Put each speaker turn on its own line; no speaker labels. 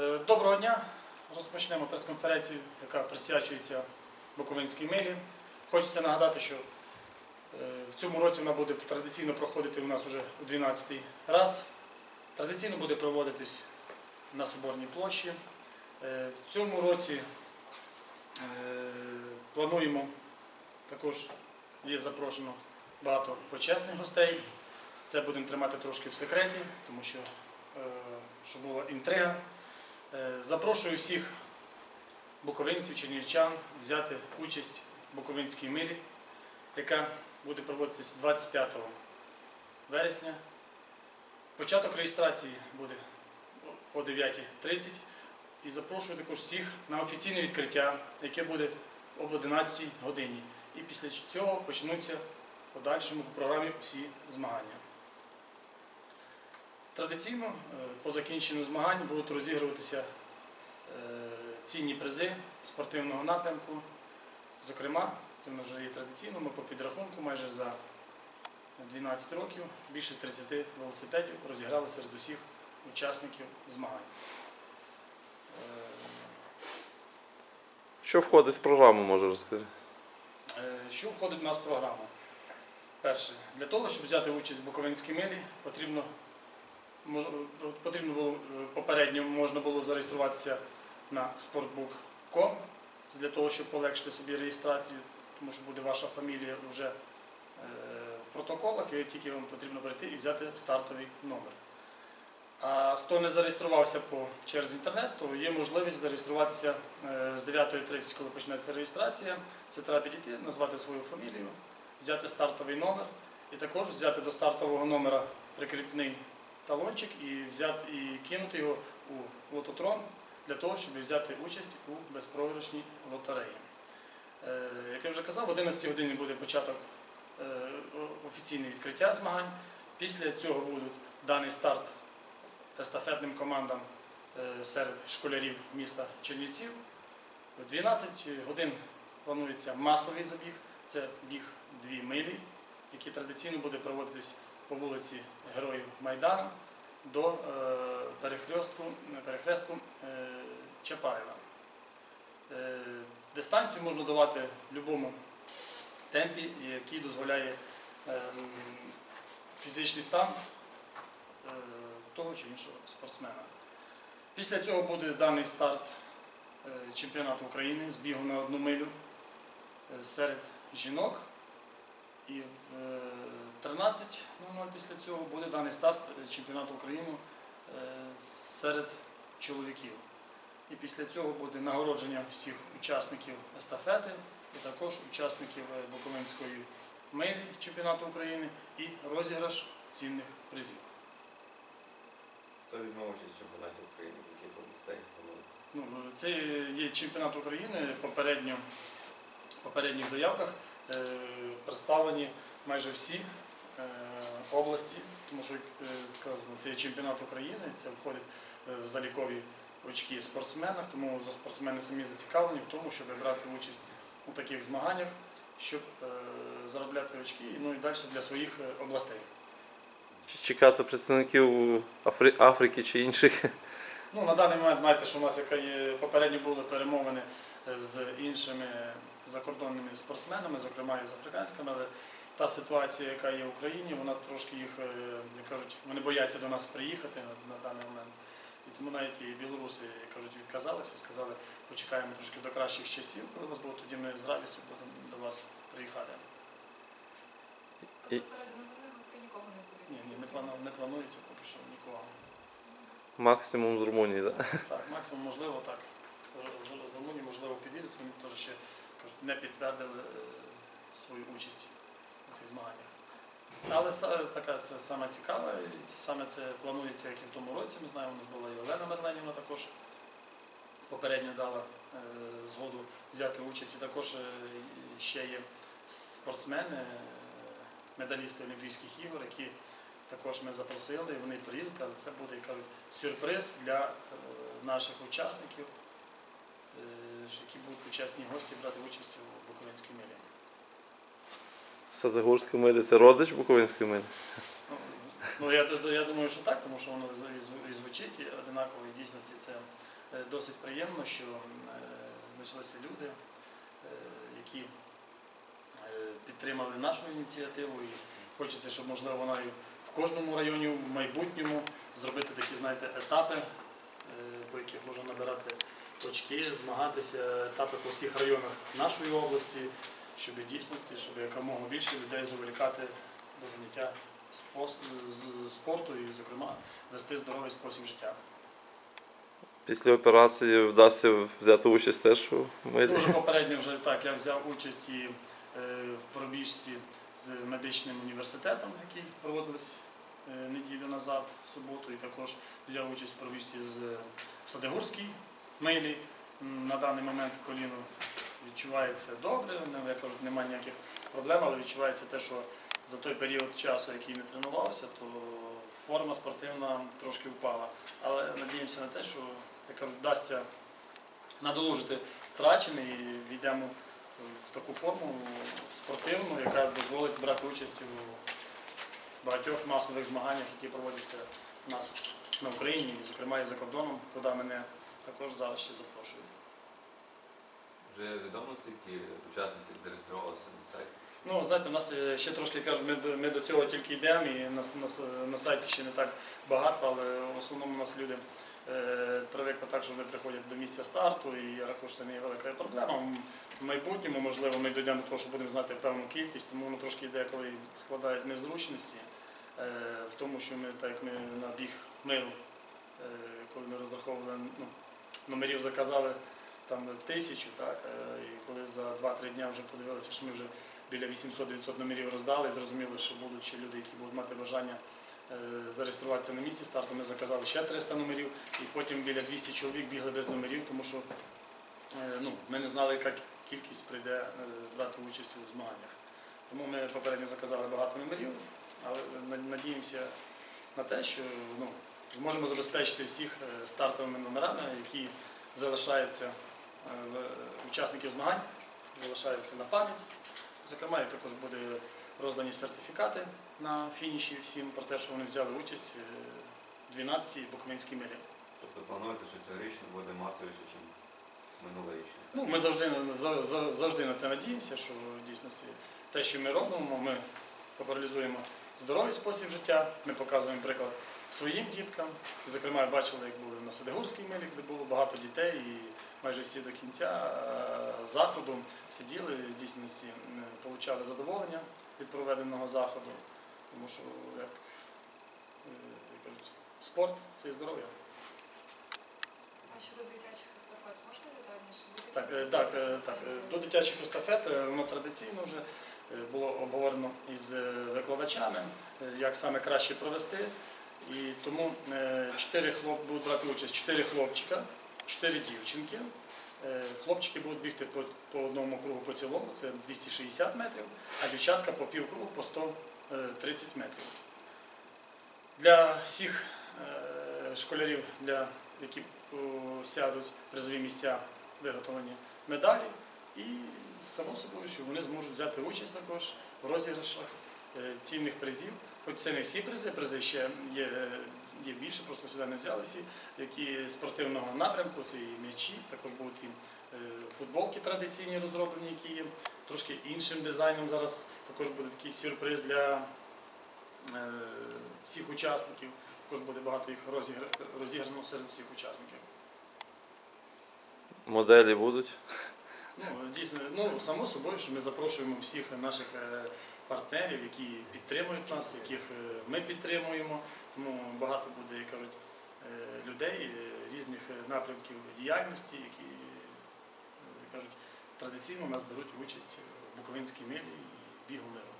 Е, Доброго дня. Розпочнемо прес-конференцію, яка присвячується Буковинській милі. Хочеться нагадати, що е, в цьому році вона буде традиційно проходити у нас вже у 12-й раз. Традиційно буде проводитись на Соборній площі. Е, В цьому році плануємо також є запрошено багато почесних гостей. Це будемо тримати трошки в секреті, тому що щоб була інтрига. Е, Запрошую всіх буковинців, чернівчан взяти участь в Буковинській милі, яка буде проводитись 25 вересня. Початок реєстрації буде о 9.30. І запрошую також всіх на офіційне відкриття, яке буде об 11 годині. І після цього почнуться в подальшому по програмі всі змагання. Традиційно е, по закінченню змагань будуть розігруватися е, цінні призи спортивного напрямку. Зокрема, це вже є традиційно, ми по підрахунку майже за 12 років більше 30 велосипедів розіграли серед усіх учасників змагань.
Що входить в програму, може розкажи?
Е, Що входить у нас в програму? Перше, для того, щоб взяти участь в Буковинській милі, потрібно, потрібно було е, попередньо можна було зареєструватися на sportbook.com. Це для того, щоб полегшити собі реєстрацію, тому що буде ваша фамілія вже е, в протоколах, і тільки вам потрібно прийти і взяти стартовий номер. А хто не зареєструвався по через інтернет, то є можливість зареєструватися е, з 9.30, коли почнеться реєстрація. Це треба підійти, назвати свою фамілію, взяти стартовий номер і також взяти до стартового номера прикріпний талончик і взяти і кинути його у лототрон для того, щоб взяти участь у безпрограшній лотереї. Е, Як я вже казав, в 11 годині буде початок е, офіційне відкриття змагань. Після цього будуть даний старт естафетним командам е, серед школярів міста Чернівців. В 12 годин планується масовий забіг. Це біг дві милі, який традиційно буде проводитись по вулиці Героїв Майдану до е, перехрестку, перехрестку е, Чапаєва. Е, Дистанцію можна давати в будь-якому темпі, який дозволяє фізичний стан того чи іншого спортсмена. Після цього буде даний старт чемпіонату України з бігу на одну милю серед жінок. І в 13.00 після цього буде даний старт е, чемпіонату України е, серед чоловіків. І після цього буде нагородження всіх учасників естафети і також учасників е, Буковинської милі чемпіонату України і розіграш цінних призів.
Хто візьме участь в чемпіонаті України, з яких областей планується?
Ну, це є чемпіонат України. Попередньо в попередніх заявках представлені майже всі області, тому що, як е, сказано, це є чемпіонат України, це входить е, в залікові очки спортсменах, тому спортсмени самі зацікавлені в тому, щоб брати участь у таких змаганнях, щоб е, заробляти очки, ну і далі для своїх е, областей.
Чи чекати представників Афри... Африки чи інших?
Ну, на даний момент знаєте, що у нас яка є попередньо були перемовини е, з іншими закордонними спортсменами, зокрема і з африканськими, але та ситуація, яка є в Україні, вона трошки їх, е, як кажуть, вони бояться до нас приїхати на, на даний момент. І тому навіть і білоруси як кажуть, відказалися, сказали, почекаємо трошки до кращих часів, коли вас буде, тоді ми з радістю будемо до вас приїхати.
І-
Тобто серед назовних гостей нікого не буде?
Ні, ні, не, плану, не планується поки що нікого.
Максимум з Румунії, так?
Так, максимум можливо так. З- Румунії, можливо, підійдуть, вони теж ще кажуть, не підтвердили е, свою участь у цих змаганнях. Але така це саме цікаве, і це саме це планується, як і в тому році. Ми знаємо, у нас була і Олена Мерленівна також попередньо дала е, згоду взяти участь. І також е, ще є спортсмени, е, медалісти Олімпійських ігор, які також ми запросили, і вони приїдуть, але це буде, кажуть, сюрприз для наших учасників, які будуть почесні гості брати участь у Буковинській милі.
Садогорська миля це родич Буковинської милі.
Ну, я, я, думаю, що так, тому що воно і звучить одинаково. І в дійсності це е, досить приємно, що е, знайшлися люди, е, які підтримали нашу ініціативу. І хочеться, щоб можливо вона і в кожному районі в майбутньому зробити такі, знаєте, етапи, по яких можна набирати очки, змагатися, етапи по всіх районах нашої області, щоб дійсності, щоб якомога більше людей заволікати до заняття спорту і, зокрема, вести здоровий спосіб життя.
Після операції вдасться взяти участь теж у милі.
Вже попередньо вже так, я взяв участь і е, в пробіжці з медичним університетом, який проводились е, неділю назад, в суботу, і також взяв участь в пробіжці з Садигурській милі. На даний момент коліно відчувається добре, як кажуть, немає ніяких проблем, але відчувається те, що за той період часу, який не тренувався, то форма спортивна трошки впала. Але надіємося на те, що, як кажуть, вдасться надолужити втрачене і війдемо в таку форму спортивну, яка дозволить брати участь у багатьох масових змаганнях, які проводяться у нас на Україні, зокрема і за кордоном, куди мене також зараз ще запрошують.
Вже відомо, скільки учасників зареєструвалося на сайті.
Ну, знаєте, в нас е, ще трошки кажу, ми, до- ми до цього тільки йдемо, і на, с- на, сайті ще не так багато, але в основному у нас люди е, привикли так, що вони приходять до місця старту, і я рахую, що це не є велика проблема. В майбутньому, можливо, ми дійдемо до того, що будемо знати певну кількість, тому воно трошки деколи складають незручності е, в тому, що ми, так як ми на біг миру, е, коли ми розраховували, ну, номерів заказали там тисячу, так, е, і коли за 2-3 дня вже подивилися, що ми вже біля 800-900 номерів роздали, і зрозуміли, що будуть ще люди, які будуть мати бажання е, зареєструватися на місці старту. Ми заказали ще 300 номерів, і потім біля 200 чоловік бігли без номерів, тому що е, ну, ми не знали, яка кількість прийде е, брати участь у змаганнях. Тому ми попередньо заказали багато номерів, але надіємося на те, що ну, зможемо забезпечити всіх е, стартовими номерами, які залишаються е, е, учасників змагань, залишаються на пам'ять. Зокрема, і також буде роздані сертифікати на фініші всім про те, що вони взяли участь е, в 12-й Буковинській милі.
Тобто плануєте, що цьогорічно буде масовіше, ніж минулорічно.
Ну, ми завжди, завжди на це надіємося, що в дійсності те, що ми робимо, ми популяризуємо здоровий спосіб життя, ми показуємо приклад своїм діткам. Зокрема, бачили, як були на Садигурській милі, де було багато дітей, і майже всі до кінця е, заходу сиділи в дійсності е, отримали задоволення від проведеного заходу. Тому що, як, е, кажуть, спорт це і здоров'я.
А щодо дитячих естафет можна детальніше?
Так, так, так. До дитячих естафет воно традиційно вже було обговорено із е, викладачами, е, як саме краще провести. І тому е, чотири хлоп будуть брати участь, чотири хлопчика, чотири дівчинки. Е, Хлопчики будуть бігти по, по одному кругу по цілому, це 260 метрів, а дівчатка по півкругу по 130 метрів. Для всіх е, школярів, для, які сядуть призові місця, виготовлені медалі. І само собою, що вони зможуть взяти участь також в розіграшах е, цінних призів. Хоч це не всі призи, призи ще є, е, є більше, просто сюди не взяли всі, які спортивного напрямку, це і м'ячі, також будуть і е, футболки традиційні розроблені, які є трошки іншим дизайном. Зараз також буде такий сюрприз для всіх учасників. Також буде багато їх розіграно серед всіх учасників.
Моделі будуть.
Ну, дійсно, ну, само собою, що ми запрошуємо всіх наших е, партнерів, які підтримують нас, яких е, ми підтримуємо. Тому багато буде, як кажуть, е, людей різних напрямків діяльності, які як кажуть, традиційно у нас беруть участь в Буковинській милі і бігу миру.